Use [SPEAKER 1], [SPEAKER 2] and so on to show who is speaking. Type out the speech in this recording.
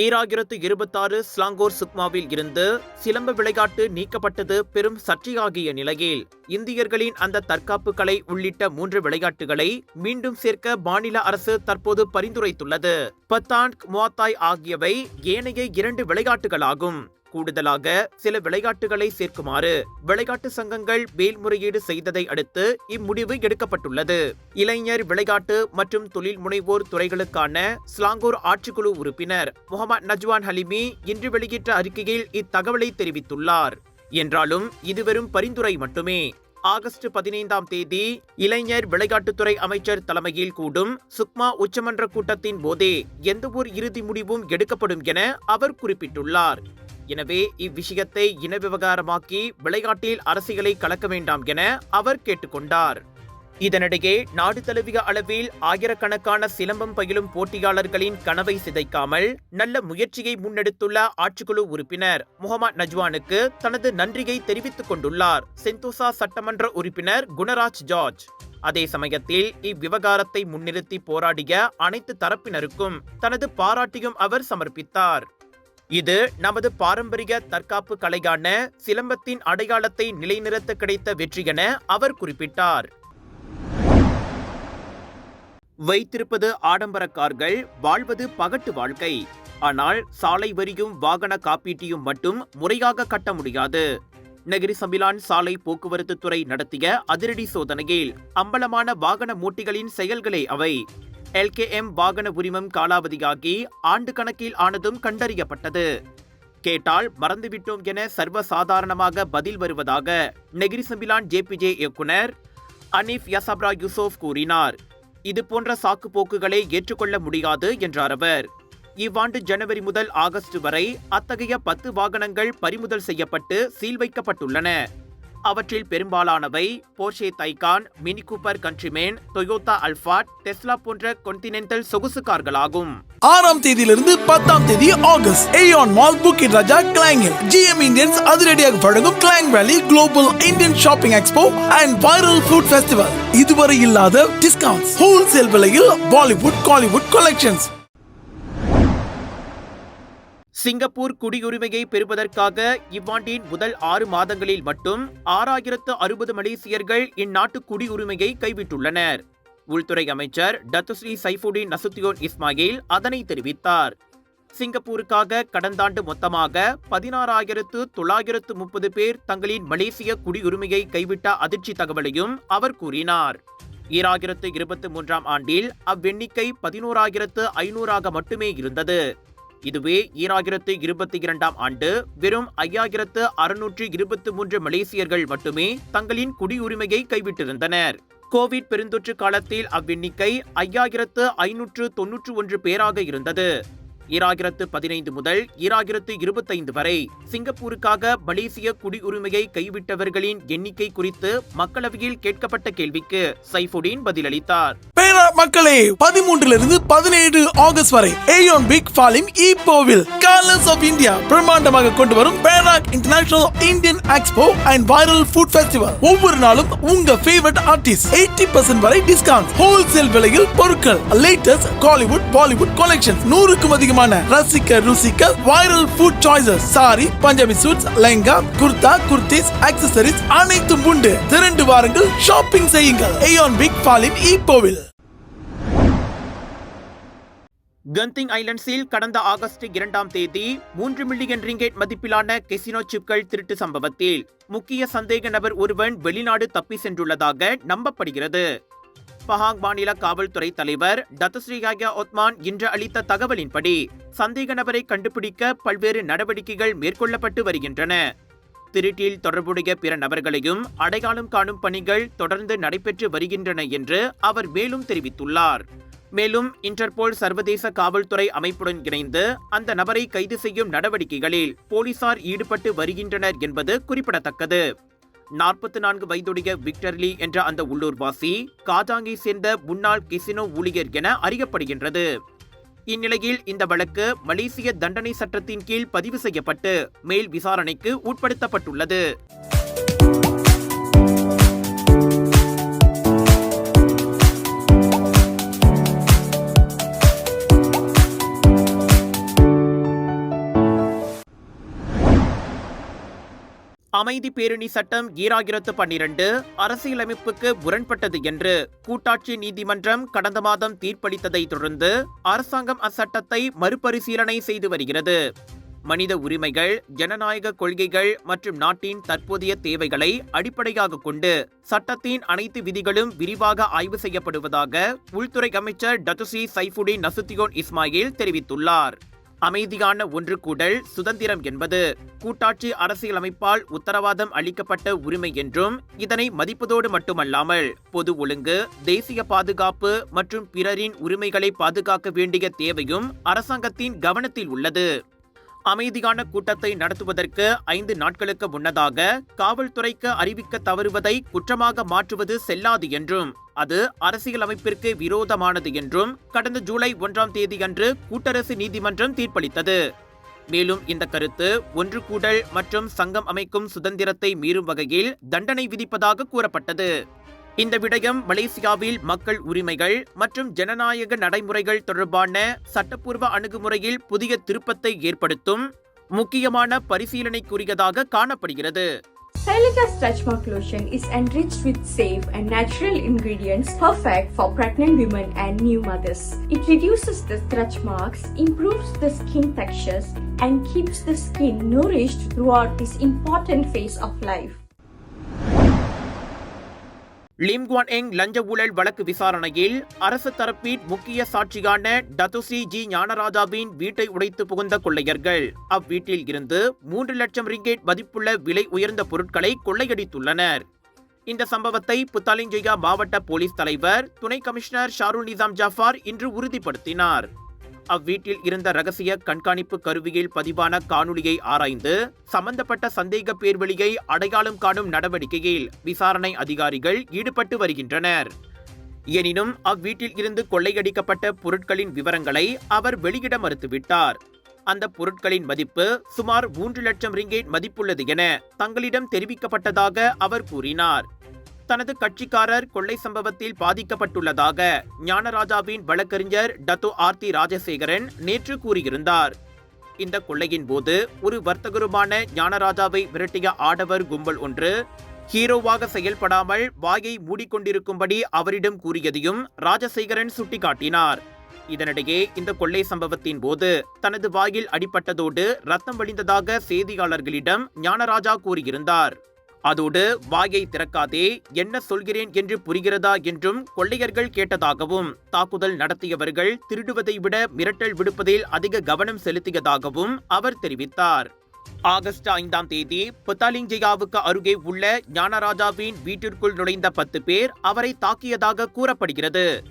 [SPEAKER 1] ஈராயிரத்து இருபத்தாறு ஸ்லாங்கோர் சுக்மாவில் இருந்து சிலம்ப விளையாட்டு நீக்கப்பட்டது பெரும் சர்ச்சையாகிய நிலையில் இந்தியர்களின் அந்த தற்காப்பு கலை உள்ளிட்ட மூன்று விளையாட்டுகளை மீண்டும் சேர்க்க மாநில அரசு தற்போது பரிந்துரைத்துள்ளது. பத்தான்க் மோத்தாய் ஆகியவை ஏனைய இரண்டு விளையாட்டுகளாகும். கூடுதலாக சில விளையாட்டுகளை சேர்க்குமாறு விளையாட்டு சங்கங்கள் மேல்முறையீடு செய்ததை அடுத்து இம்முடிவு எடுக்கப்பட்டுள்ளது. இளைஞர் விளையாட்டு மற்றும் தொழில் முனைவோர் துறைகளுக்கான ஸ்லாங்கூர் ஆட்சிக்குழு உறுப்பினர் முகமது நஜ்வான் ஹலிமி இன்று வெளியிட்ட அறிக்கையில் இத்தகவலை தெரிவித்துள்ளார். என்றாலும் இது வெறும் பரிந்துரை மட்டுமே. ஆகஸ்ட் பதினைந்தாம் தேதி இளைஞர் விளையாட்டுத்துறை அமைச்சர் தலைமையில் கூடும் சுக்மா உச்சமன்ற கூட்டத்தின் போதே எந்தவொரு இறுதி முடிவும் எடுக்கப்படும் என அவர் குறிப்பிட்டுள்ளார். எனவே இவ்விஷயத்தை இன விவகாரமாக்கி விளையாட்டில் அரசியலை கலக்க வேண்டாம் என அவர் கேட்டுக்கொண்டார். இதனிடையே நாடு தழுவிய அளவில் ஆயிரக்கணக்கான சிலம்பம் பயிலும் போட்டியாளர்களின் கனவை சிதைக்காமல் நல்ல முயற்சியை முன்னெடுத்துள்ள ஆட்சிக்குழு உறுப்பினர் முகமது நஜ்வானுக்கு தனது நன்றியை தெரிவித்துக் கொண்டுள்ளார் செந்தோசா சட்டமன்ற உறுப்பினர் குணராஜ் ஜார்ஜ். அதே சமயத்தில் இவ்விவகாரத்தை முன்னிறுத்தி போராடிய அனைத்து தரப்பினருக்கும் தனது பாராட்டியும் அவர் சமர்ப்பித்தார். இது நமது பாரம்பரிய தற்காப்பு கலையான சிலம்பத்தின் அடையாளத்தை நிலைநிறுத்த கிடைத்த வெற்றி என அவர் குறிப்பிட்டார். வைத்திருப்பது ஆடம்பர கார்கள் வாழ்வது பகட்டு வாழ்க்கை. ஆனால் சாலை வரியும் வாகன காப்பீட்டியும் மட்டும் முறையாக கட்ட முடியாது. நகரி சமிலான் சாலை போக்குவரத்து துறை நடத்திய அதிரடி சோதனையில் அம்பலமான வாகன மூட்டிகளின் செயல்களே அவை. எல்கேஎம் வாகன உரிமம் காலாவதியாகி ஆண்டு கணக்கில் ஆனதும் கண்டறியப்பட்டது. கேட்டால் மறந்துவிட்டோம் என சர்வசாதாரணமாக பதில் வருவதாக நெகிரி சம்பிலான் ஜேபிஜே இயக்குனர் அனீஃப் யசப்ரா யூசோப் கூறினார். இது போன்ற சாக்கு போக்குகளை ஏற்றுக்கொள்ள முடியாது என்றார் அவர். இவ்வாண்டு ஜனவரி முதல் ஆகஸ்ட் வரை அத்தகைய பத்து வாகனங்கள் பறிமுதல் செய்யப்பட்டு சீல் வைக்கப்பட்டுள்ளன. அவற்றில் பெரும்பாலானவை Porsche Taycan Mini Cooper Countryman Toyota Alphard Tesla போன்ற கொன்டினென்டல் சொகுசு கார்களாகும்.
[SPEAKER 2] ஆறாம் தேதியிலிருந்து பத்தாம் தேதி August AEON mall Bukit Raja கிளாங்கில் GM Indians அதிரடியாக வழங்கும் Klang Valley global Indian shopping expo and viral food festival இதுவரை இல்லாத டிஸ்கவுண்ட்ஸ் ஹோல்சேல் விலையில் பாலிவுட் காலிவுட் கலெக்ஷன்ஸ்
[SPEAKER 1] சிங்கப்பூர் குடியுரிமையை பெறுவதற்காக இவ்வாண்டின் முதல் ஆறு மாதங்களில் மட்டும் ஆறாயிரத்து அறுபது மலேசியர்கள் இந்நாட்டு குடியுரிமையை கைவிட்டுள்ளனர். உள்துறை அமைச்சர் டத்துஸ்ரீ சைஃபுடின் நசுத்தியோன் இஸ்மாயில் அதனை தெரிவித்தார். சிங்கப்பூருக்காக கடந்த ஆண்டு மொத்தமாக பதினாறாயிரத்து தொள்ளாயிரத்து முப்பது பேர் தங்களின் மலேசிய குடியுரிமையை கைவிட்ட அதிர்ச்சி தகவலையும் அவர் கூறினார். ஈராயிரத்து இருபத்தி மூன்றாம் ஆண்டில் அவ்வெண்ணிக்கை பதினோராயிரத்து ஐநூறாக மட்டுமே இருந்தது. இதுவே ஈராயிரத்து இருபத்தி இரண்டாம் ஆண்டு வெறும் ஐயாயிரத்து அறுநூற்று இருபத்தி மூன்று மலேசியர்கள் மட்டுமே தங்களின் குடியுரிமையை கைவிட்டிருந்தனர். கோவிட் பெருந்தொற்று காலத்தில் அவ்வெண்ணிக்கை ஐயாயிரத்து ஐநூற்று தொன்னூற்று ஒன்று பேராக இருந்தது. ஈராயிரத்து பதினைந்து முதல் ஈராயிரத்து இருபத்தைந்து வரை. சிங்கப்பூருக்காக மலேசிய குடியுரிமையை கைவிட்டவர்களின் எண்ணிக்கை குறித்து மக்களவையில் கேட்கப்பட்ட கேள்விக்கு சைஃபுடீன் பதிலளித்தார்.
[SPEAKER 2] மக்களே பதிமூன்றிலிருந்து பதினேழு ஆகஸ்ட் வரை ஏயோன் பிக் ஃபாலிம் ஈப்போவில் கலர்ஸ் ஆஃப் இந்தியா பிரம்மாண்டமாக கொண்டு வரும் Perak international Indian expo and viral food festival ஒவ்வொரு நாளும் உங்க ஃபேவரட் ஆர்டிஸ்ட் எயிட்டி பர்சன்ட் வரை டிஸ்கவுண்ட் ஹோல்சேல் விலையில் பொருட்கள். லேட்டஸ்ட் காலிவுட் பாலிவுட் கலெக்ஷன் நூறுக்கும் அதிகமான ரசிக்க ருசிக்க viral food choices sari Punjabi suits lehenga kurta kurtis accessories அனைத்தும் உண்டு. திரண்டு வாருங்கள் ஷாப்பிங் செய்யுங்கள். ஏயோன் பிக் ஃபாலின் ஈப்போவில்
[SPEAKER 1] கந்திங் ஐலண்ட்ஸில் கடந்த ஆகஸ்ட் இரண்டாம் தேதி மூன்று மில்லியன் ரிங்கெட் மதிப்பிலான கெசினோ சிப்கள் திருட்டு சம்பவத்தில் முக்கிய சந்தேக நபர் ஒருவன் வெளிநாடு தப்பி சென்றுள்ளதாக நம்பப்படுகிறது. பஹாங் மாநில காவல்துறை தலைவர் டத்தஸ்ரீகாயா ஒத்மான் இன்று அளித்த தகவலின்படி சந்தேக நபரை கண்டுபிடிக்க பல்வேறு நடவடிக்கைகள் மேற்கொள்ளப்பட்டு வருகின்றன. திருட்டில் தொடர்புடைய பிற நபர்களையும் அடையாளம் காணும் பணிகள் தொடர்ந்து நடைபெற்று வருகின்றன என்று அவர் மேலும் தெரிவித்துள்ளார். மேலும் இன்டர்போல் சர்வதேச காவல்துறை அமைப்புடன் இணைந்து அந்த நபரை கைது செய்யும் நடவடிக்கைகளில் போலீசார் ஈடுபட்டு வருகின்றனர் என்பது குறிப்பிடத்தக்கது. நாற்பத்தி நான்கு வயதுடைய விக்டர்லி என்ற அந்த உள்ளூர்வாசி காதாங்கை சேர்ந்த முன்னாள் கெசினோ ஊழியர் என அறியப்படுகின்றது. இந்நிலையில் இந்த வழக்கு மலேசிய தண்டனை சட்டத்தின் கீழ் பதிவு செய்யப்பட்டு மேல் விசாரணைக்கு உட்படுத்தப்பட்டுள்ளது. அமைதி பேரணி சட்டம் ஈராயிரத்து பன்னிரண்டு அரசியலமைப்புக்கு முரண்பட்டது என்று கூட்டாட்சி நீதிமன்றம் கடந்த மாதம் தீர்ப்பளித்ததை தொடர்ந்து அரசாங்கம் அச்சட்டத்தை மறுபரிசீலனை செய்து வருகிறது. மனித உரிமைகள் ஜனநாயக கொள்கைகள் மற்றும் நாட்டின் தற்போதைய தேவைகளை அடிப்படையாக கொண்டு சட்டத்தின் அனைத்து விதிகளும் விரிவாக ஆய்வு செய்யப்படுவதாக உள்துறை அமைச்சர் டத்துசி சைஃபுடின் நசுத்தியோன் இஸ்மாயில் தெரிவித்துள்ளார். அமைதியான ஒன்று கூடல் சுதந்திரம் என்பது. கூட்டாட்சி அரசியலமைப்பால் உத்தரவாதம் அளிக்கப்பட்ட உரிமை என்றும் இதனை மதிப்பதோடு மட்டுமல்லாமல் பொது ஒழுங்கு தேசிய பாதுகாப்பு மற்றும் பிறரின் உரிமைகளை பாதுகாக்க வேண்டிய தேவையும் அரசாங்கத்தின் கவனத்தில் உள்ளது. அமைதியான கூட்டத்தை நடத்துவதற்கு ஐந்து நாட்களுக்கு முன்னதாக காவல்துறைக்கு அறிவிக்க தவறுவதை குற்றமாக மாற்றுவது செல்லாது என்றும் அது அரசியலமைப்பிற்கு விரோதமானது என்றும் கடந்த ஜூலை ஒன்றாம் தேதியன்று கூட்டரசு நீதிமன்றம் தீர்ப்பளித்தது. மேலும் இந்த கருத்து ஒன்று கூடல் மற்றும் சங்கம் அமைக்கும் சுதந்திரத்தை மீறும் வகையில் தண்டனை விதிப்பதாக கூறப்பட்டது. இந்த விடயம் மலேசியாவில் மக்கள் உரிமைகள் மற்றும் ஜனநாயக நடைமுறைகள் தொடர்பான சட்டப்பூர்வ அணுகுமுறையில் புதிய திருப்பத்தை ஏற்படுத்தும் முக்கியமான பரிசீலனைக்குரியதாக காணப்படுகிறது
[SPEAKER 3] Celica Stretch Mark Lotion is enriched with safe and natural ingredients perfect for pregnant women and new mothers. It reduces the stretch marks, improves the skin textures, and keeps the skin nourished throughout this important phase of life.
[SPEAKER 1] Lim Kuan Eng லஞ்ச ஊழல் வழக்கு விசாரணையில் அரசு தரப்பின் முக்கிய சாட்சியான டத்துசி G ஞானராஜாவின் வீட்டை உடைத்து புகுந்த கொள்ளையர்கள். அவ்வீட்டில் இருந்து மூன்று லட்சம் ரிங்கேட் மதிப்புள்ள விலை உயர்ந்த பொருட்களை கொள்ளையடித்துள்ளனர். இந்த சம்பவத்தை புத்தாலிஞ்சயா மாவட்ட போலீஸ் தலைவர் துணை கமிஷனர் ஷாருல் நிசாம் ஜாஃபார் இன்று உறுதிப்படுத்தினார். அவ்வீட்டில் இருந்த ரகசிய கண்காணிப்பு கருவியில் பதிவான காணொளியை ஆராய்ந்து சம்பந்தப்பட்ட சந்தேக பேர்வெளியை அடையாளம் காணும் நடவடிக்கையில் விசாரணை அதிகாரிகள் ஈடுபட்டு வருகின்றனர். எனினும் அவ்வீட்டில் இருந்து கொள்ளையடிக்கப்பட்ட பொருட்களின் விவரங்களை அவர் வெளியிட மறுத்துவிட்டார். அந்த பொருட்களின் மதிப்பு சுமார் மூன்று லட்சம் ரிங்கேட் மதிப்புள்ளது என தங்களிடம் தெரிவிக்கப்பட்டதாக அவர் கூறினார். தனது கட்சிக்காரர் கொள்ளை சம்பவத்தில் பாதிக்கப்பட்டுள்ளதாக ஞானராஜாவின் வழக்கறிஞர் டத்தோ ஆர்த்தி ராஜசேகரன் நேற்று கூறியிருந்தார். இந்த கொள்ளையின் போது ஒரு வர்த்தகருமான ஞானராஜாவை விரட்டிய ஆடவர் கும்பல் ஒன்று ஹீரோவாக செயல்படாமல் வாயை மூடிக்கொண்டிருக்கும்படி அவரிடம் கூறியதையும் ராஜசேகரன் சுட்டிக்காட்டினார். இதனிடையே இந்த கொள்ளை சம்பவத்தின் போது தனது வாயில் அடிபட்டதோடு ரத்தம் வழிந்ததாக செய்தியாளர்களிடம் ஞானராஜா கூறியிருந்தார். அதோடு வாயை திறக்காதே என்ன சொல்கிறேன் என்று புரிகிறதா என்றும் கொள்ளையர்கள் கேட்டதாகவும் தாக்குதல் நடத்தியவர்கள் திருடுவதை விட மிரட்டல் விடுப்பதில் அதிக கவனம் செலுத்தியதாகவும் அவர் தெரிவித்தார். ஆகஸ்ட் ஐந்தாம் தேதி புத்தாலிஞ்சயாவுக்கு அருகே உள்ள ஞானராஜாவின் வீட்டிற்குள் நுழைந்த பத்து பேர் அவரை தாக்கியதாக கூறப்படுகிறது.